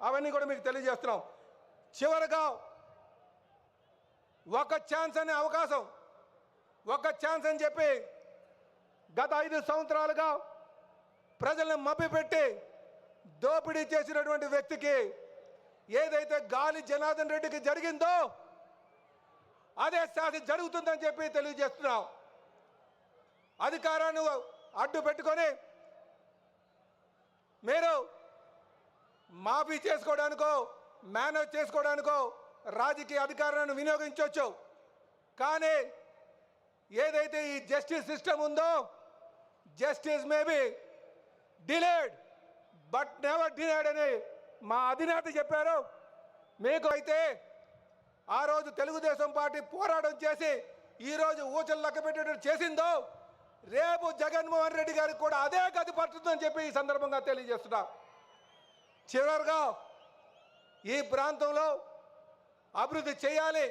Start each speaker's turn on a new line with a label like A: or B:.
A: అవన్నీ కూడా మీకు తెలియజేస్తున్నాం. చివరిగా ఒక ఛాన్స్ అనే అవకాశం. ఒక ఛాన్స్ అని చెప్పి గత ఐదు సంవత్సరాలుగా ప్రజలను మభ్యపెట్టి దోపిడీ చేసినటువంటి వ్యక్తికి ఏదైతే గాలి జనార్దన్ రెడ్డికి జరిగిందో అదే శాస్త్రి జరుగుతుందని చెప్పి తెలియజేస్తున్నాం. అధికారాన్ని అడ్డు పెట్టుకొని మీరు మాఫీ చేసుకోవడానికో మేనేజ్ చేసుకోవడానికో రాజకీయ అధికారాన్ని వినియోగించవచ్చు. కానీ ఏదైతే ఈ జస్టిస్ సిస్టమ్ ఉందో justice maybe delayed but never delayed అని మా అధినేత చెప్పారు. మీకు అయితే ఆ రోజు తెలుగుదేశం పార్టీ పోరాటం చేసి ఈరోజు ఊచలు లెక్క పెట్టేటట్టు చేసిందో రేపు జగన్మోహన్ రెడ్డి గారికి కూడా అదే గది పడుతుందని చెప్పి ఈ సందర్భంగా తెలియజేస్తున్నా. చివరగా ఈ ప్రాంతంలో అభివృద్ధి చేయాలి.